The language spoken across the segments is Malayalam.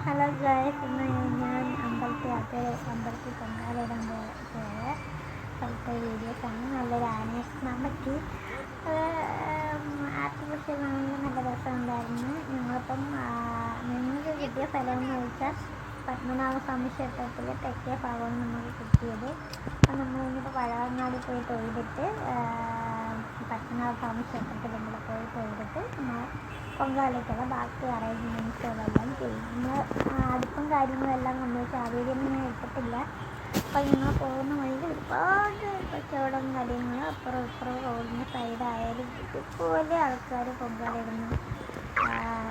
ഹലോ ഗായസ് ഇന്ന് ഞാൻ അമ്പലത്തിൽ അതേ അമ്പലത്തിൽ പൊങ്കാലിടാൻ പോയ സ്ഥലത്തെ വീഡിയോസാണ് നല്ലൊരു പറ്റി. ആർട്ടിഫിഷ്യൽ ആണെങ്കിൽ നല്ല രസമുണ്ടായിരുന്നു. ഞങ്ങളിപ്പം ഞങ്ങൾക്ക് കിട്ടിയ സ്ഥലം എന്ന് വെച്ചാൽ പത്മനാഭസ്വാമി ക്ഷേത്രത്തിൽ തെക്കേ ഭാഗമാണ് നമുക്ക് കിട്ടിയത്. അപ്പം നമ്മൾ ഇന്നിപ്പോൾ പഴവങ്ങാടി പോയി തൊഴുതിട്ട് പത്മനാഭ സ്വാമി ക്ഷേത്രത്തിൽ നമ്മൾ പോയി തൊഴുതിട്ട് നമ്മൾ പൊങ്കാലയ്ക്കുള്ള ബാക്കി അറേഞ്ച്മെന്റ്സുകളെല്ലാം ചെയ്യും. നമ്മൾ അടുപ്പും കാര്യങ്ങളെല്ലാം നമ്മൾ ഞാൻ എടുത്തിട്ടില്ല അപ്പം ഞങ്ങൾ പോകുന്ന വഴിയിൽ ഒരുപാട് കച്ചവടം കാര്യങ്ങൾ അപ്പുറം ഇപ്പുറം റോഡിന് സൈഡായാലും ഇതുപോലെ ആൾക്കാർ പൊങ്കാലിടുന്ന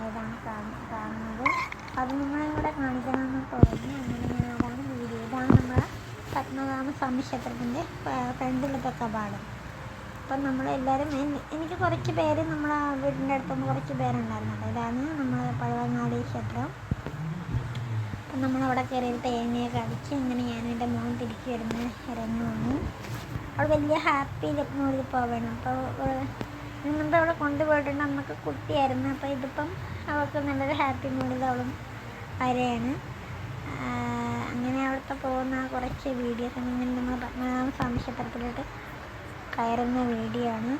ഇതാണ് കാണു- കാണുന്നത്. അത് നിങ്ങളെ കൂടെ കാണിക്കണമെന്ന് തോന്നി അങ്ങനെ ഞാൻ അതാണ് വീഡിയോ. ഇതാണ് നമ്മുടെ പത്മനാഭ സ്വാമി ക്ഷേത്രത്തിന്റെ ഫ്രണ്ടിലത്തെ കപാടം അപ്പം നമ്മളെല്ലാവരും എനിക്ക് കുറച്ച് പേര് നമ്മളെ വീടിന്റെ അടുത്തുനിന്ന് കുറച്ച് പേരുണ്ടായിരുന്നു. അപ്പോൾ ഇതാണ് നമ്മൾ പഴവങ്ങാടി ക്ഷേത്രം. അപ്പം നമ്മളവിടെ കയറി തേങ്ങയൊക്കെ അടിച്ച് ഇങ്ങനെ ഞാൻ എന്റെ മോൻ തിരിച്ചു വരുന്ന ഇറങ്ങി വന്നു. അവിടെ വലിയ ഹാപ്പി മൂഡിൽ പോവണം. അപ്പോൾ മുമ്പ് അവിടെ കൊണ്ടുപോയിട്ടുണ്ട് നമുക്ക് കുട്ടിയായിരുന്നു. അപ്പോൾ ഇതിപ്പം അവൾക്ക് നല്ലൊരു ഹാപ്പി മൂഡിൽ അവളും വരെയാണ് അങ്ങനെ അവിടുത്തെ പോകുന്ന കുറച്ച് വീഡിയോസ് ഇങ്ങനെ നമ്മൾ പത്മനാഭ സ്വാമി ക്ഷേത്രത്തിലോട്ട് കയറുന്ന വീഡിയോ ആണ്.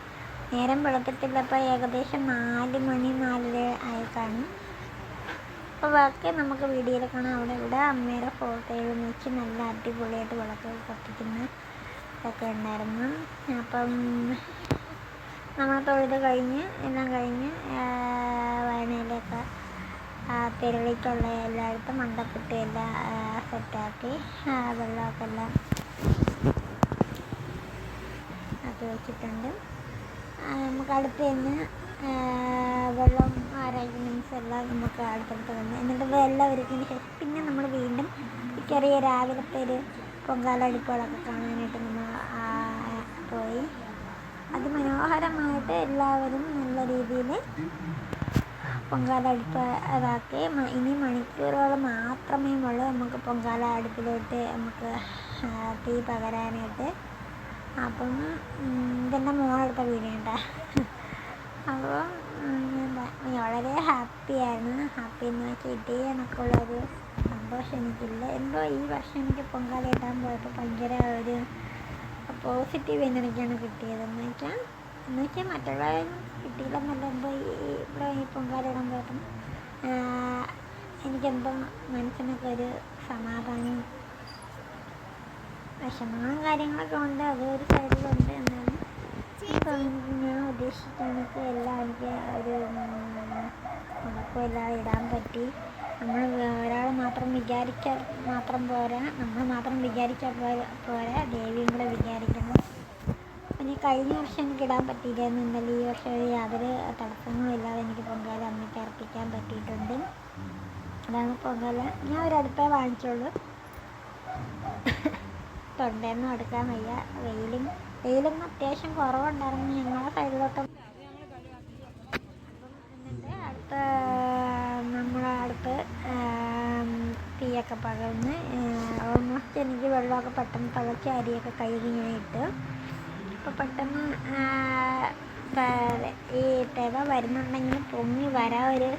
നേരം വെളുത്തിട്ടില്ലപ്പോൾ ഏകദേശം നാല് മണി നാലര ആയി കാണും അപ്പോൾ ബാക്കി നമുക്ക് വീഡിയോയിൽ കാണാം. അവിടെ ഇവിടെ അമ്മയുടെ ഫോട്ടോയിൽ വെച്ച് നല്ല അടിപൊളിയായിട്ട് വിളക്ക് കത്തിക്കുന്ന ഒക്കെ ഉണ്ടായിരുന്നു. അപ്പം നമ്മൾ തൊഴുത് കഴിഞ്ഞ് എല്ലാം കഴിഞ്ഞ് വയനയിലൊക്കെ തിരളിക്കുള്ള എല്ലായിടത്തും മണ്ടപ്പെട്ട് എല്ലാം സെറ്റാക്കി വെള്ളമൊക്കെ എല്ലാം ആക്കി വെച്ചിട്ടുണ്ട്. നമുക്ക് അടുത്ത് തന്നെ വെള്ളം അറേഞ്ച്മെന്റ്സ് എല്ലാം നമുക്ക് അടുത്തടുത്ത് തന്നെ എന്നിട്ട് വെള്ളം ഒരുക്കിയതിന് ശേഷം പിന്നെ നമ്മൾ വീണ്ടും ചെറിയ രാവിലത്തെ ഒരു പൊങ്കാല അടുപ്പുകളൊക്കെ കാണാനായിട്ട് നമ്മൾ പോയി. അത് മനോഹരമായിട്ട് എല്ലാവരും നല്ല രീതിയിൽ പൊങ്കാല അടുപ്പ് ഇതാക്കി. ഇനി മണിക്കൂറുകൾ മാത്രമേ ഉള്ളൂ നമുക്ക് പൊങ്കാല അടുപ്പിലോട്ട് നമുക്ക് തീ പകരാനായിട്ട്. അപ്പം ഇതെന്റെ മോളെടുത്ത വീഡിയോ കേട്ടോ അപ്പോൾ എന്താ വളരെ ഹാപ്പിയായിരുന്നു ഹാപ്പി എന്ന് വെച്ചാൽ ഇതേ കണക്കുള്ളൊരു സന്തോഷം എനിക്കില്ല. എന്തോ ഈ വർഷം എനിക്ക് പൊങ്കാല ഇടാൻ പോയപ്പോൾ ഭയങ്കര ഒരു പോസിറ്റീവ് എനർജിയാണ് കിട്ടിയത്. എന്ന് വെച്ചാൽ എന്ന് വെച്ചാൽ മറ്റുള്ളവരും കിട്ടിയില്ലെന്നല്ല എന്തോ ഈ ഇവിടെ ഈ പൊങ്കാല ഇടാൻ പോയപ്പം എനിക്കെന്തോ മനസ്സിനൊക്കെ ഒരു സമാധാനം വിഷമങ്ങളും കാര്യങ്ങളൊക്കെ ഉണ്ട്. അത് ഒരു സൈഡിലുണ്ട് എന്നാലും ഞാൻ ഉദ്ദേശിച്ച എല്ലാം എനിക്ക് ഒരു കുഴപ്പമില്ലാതെ ഇടാൻ പറ്റി. നമ്മൾ ഒരാൾ മാത്രം വിചാരിക്കാൻ മാത്രം പോരാ. നമ്മൾ മാത്രം വിചാരിക്കാൻ പോരാ. ദേവിയും കൂടെ വിചാരിക്കണം പിന്നെ കഴിഞ്ഞ വർഷം എനിക്ക് ഇടാൻ പറ്റിയില്ലായിരുന്നു. ഇന്നലെ ഈ വർഷം യാതൊരു തടസ്സങ്ങളും ഇല്ലാതെ എനിക്ക് പൊങ്കാല അമ്മയ്ക്ക് അർപ്പിക്കാൻ പറ്റിയിട്ടുണ്ട്. അതാണ് പൊങ്കാല. ഞാൻ ഒരു അടുപ്പേ വാങ്ങിച്ചുള്ളൂ. തൊണ്ടയൊന്നും എടുക്കാൻ വയ്യ. വെയിലും വെയിലും അത്യാവശ്യം കുറവുണ്ടായിരുന്നു. ഞങ്ങളുടെ സൈഡിലോട്ട് എന്നിട്ട് അടുത്ത നമ്മളെ അടുത്ത് തീയൊക്കെ പകർന്ന് ഓൾമോസ്റ്റ് എനിക്ക് വെള്ളമൊക്കെ പെട്ടെന്ന് തിളച്ച് അരിയൊക്കെ കഴുകി ഞാൻ ഇട്ട്. അപ്പോൾ പെട്ടെന്ന് ഈ തിവ വരുന്നുണ്ടെങ്കിൽ പൊങ്ങി വരാൻ ഒരു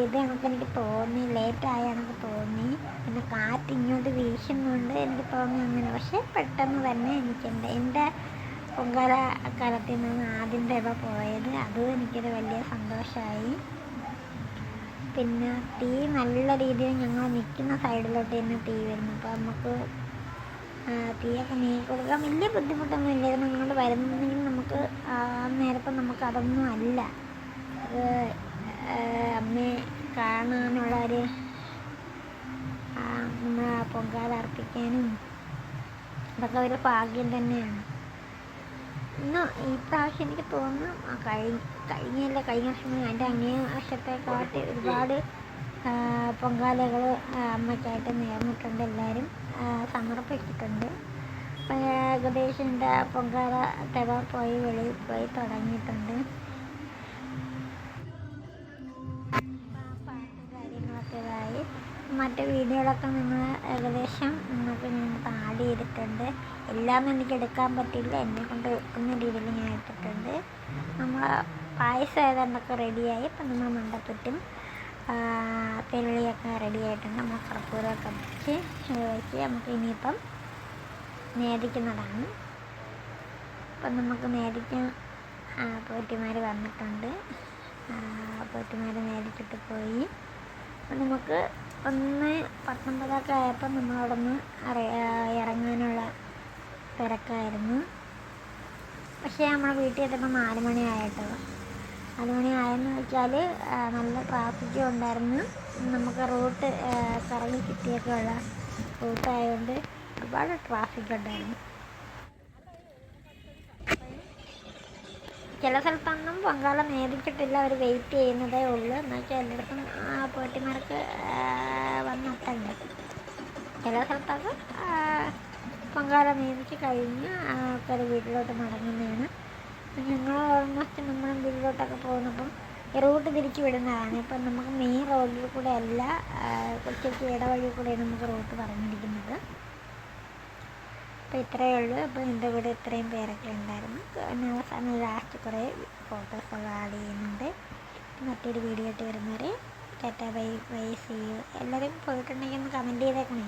ഇത് നമുക്ക് എനിക്ക് തോന്നി ലേറ്റായി എനിക്ക് തോന്നി. പിന്നെ കാറ്റ് ഇങ്ങോട്ട് വീശുന്നുണ്ട് എനിക്ക് തോന്നി അങ്ങനെ. പക്ഷേ പെട്ടെന്ന് തന്നെ എനിക്ക് എന്റെ പൊങ്കാല കാലത്തിൽ നിന്ന് ആദ്യം തിവ പോയത്. അതും എനിക്കൊരു വലിയ സന്തോഷമായി പിന്നെ തീ നല്ല രീതിയിൽ ഞങ്ങൾ നിൽക്കുന്ന സൈഡിലോട്ട് തന്നെ തീ വരുന്നു. അപ്പോൾ നമുക്ക് തീയൊക്കെ നീക്കി കൊടുക്കാൻ വലിയ ബുദ്ധിമുട്ടൊന്നും ഇല്ലായിരുന്നു ഇങ്ങോട്ട് വരുന്നുണ്ടെങ്കിൽ നമുക്ക് നേരത്തെ നമുക്ക് അതൊന്നും അല്ല. അമ്മയെ കാണാനുള്ള ഒരു അമ്മ പൊങ്കാല അർപ്പിക്കാനും അതൊക്കെ ഒരു ഭാഗ്യം തന്നെയാണ്. ഇന്ന് ഈ പ്രാവശ്യം എനിക്ക് തോന്നുന്നു കഴിഞ്ഞ കഴിഞ്ഞല്ല കഴിഞ്ഞ വർഷം എന്റെ അങ്ങേ വർഷത്തെക്കാട്ടി ഒരുപാട് പൊങ്കാലകൾ അമ്മയ്ക്കായിട്ട് നേർന്നിട്ടുണ്ട് എല്ലാവരും സമർപ്പിച്ചിട്ടുണ്ട്. ഏകദേശം എന്റെ പൊങ്കാല തിവ പോയി വെളിയിൽ പോയി തുടങ്ങിയിട്ടുണ്ട്. മറ്റു വീഡിയോകളൊക്കെ നിങ്ങൾ ഏകദേശം നിങ്ങൾക്ക് ഞാൻ ആഡ് ചെയ്തിട്ടുണ്ട് എല്ലാം എനിക്ക് എടുക്കാൻ പറ്റില്ല എന്നെ കൊണ്ട് വെക്കുന്ന രീതിയിൽ ഞാൻ എടുത്തിട്ടുണ്ട്. നമ്മൾ പായസം ഏതാണ്ടൊക്കെ റെഡിയായി ഇപ്പം നമ്മൾ മണ്ടപ്പറ്റും പെരുളിയൊക്കെ റെഡി ആയിട്ടുണ്ട്. നമ്മൾ കർപ്പൂരമൊക്കെ വെച്ച് വെച്ച് നമുക്ക് ഇനിയിപ്പം നേദിക്കുന്നതാണ്. അപ്പം നമുക്ക് നേദിക്കാൻ പോറ്റിമാർ വന്നിട്ടുണ്ട്. പോറ്റിമാർ നേദിച്ചിട്ട് പോയി. അപ്പം നമുക്ക് ഒന്ന് പത്തൊമ്പതൊക്കെ ആയപ്പോൾ നമ്മളവിടെ നിന്ന് ഇറങ്ങാനുള്ള തിരക്കായിരുന്നു. പക്ഷേ നമ്മുടെ വീട്ടിൽ എത്തിയപ്പോൾ നാല് മണിയായിട്ടോ നാല് മണിയായെന്ന് വെച്ചാൽ നല്ല ട്രാഫിക്കും ഉണ്ടായിരുന്നു. നമുക്ക് റൂട്ട് കറങ്ങി കിട്ടിയൊക്കെ ഉള്ള റൂട്ടായതുകൊണ്ട് ഒരുപാട് ട്രാഫിക് ഉണ്ടായിരുന്നു. ചില സ്ഥലത്തൊന്നും പൊങ്കാല നേദിച്ചിട്ടില്ല അവർ വെയിറ്റ് ചെയ്യുന്നതേ ഉള്ളൂ. എന്ന് വെച്ചാൽ ആ പോറ്റിമാർക്ക് വന്നിട്ടുണ്ട് ചില സ്ഥലത്തൊക്കെ പൊങ്കാല നേദിച്ച് കഴിഞ്ഞ് ആൾക്കാർ വീട്ടിലോട്ട് മടങ്ങുന്നതാണ്. ഞങ്ങൾ ഓൾമോസ്റ്റ് നമ്മൾ വീട്ടിലോട്ടൊക്കെ പോകുന്നപ്പം റൂട്ട് തിരിച്ച് വിടുന്നതാണ്. ഇപ്പം നമുക്ക് മെയിൻ റോഡിൽ കൂടെ അല്ല കുറച്ചൊക്കെ ഇടവഴി കൂടെ നമുക്ക് റൂട്ട് പറഞ്ഞിരിക്കുന്നത്. അപ്പോൾ ഇത്രയേ ഉള്ളൂ. അപ്പോൾ എന്റെ കൂടെ ഇത്രയും പേരൊക്കെ ഉണ്ടായിരുന്നു. പിന്നെ അവസാനം ലാസ്റ്റ് കുറേ ഫോട്ടോസ് ആഡ് ചെയ്യുന്നുണ്ട്. മറ്റൊരു വീഡിയോ ആയിട്ട് വരുന്നവരെ tata bye bye see you എല്ലാവരും പോയിട്ടുണ്ടെങ്കിൽ ഒന്ന് കമന്റ് ചെയ്തേക്കണേ.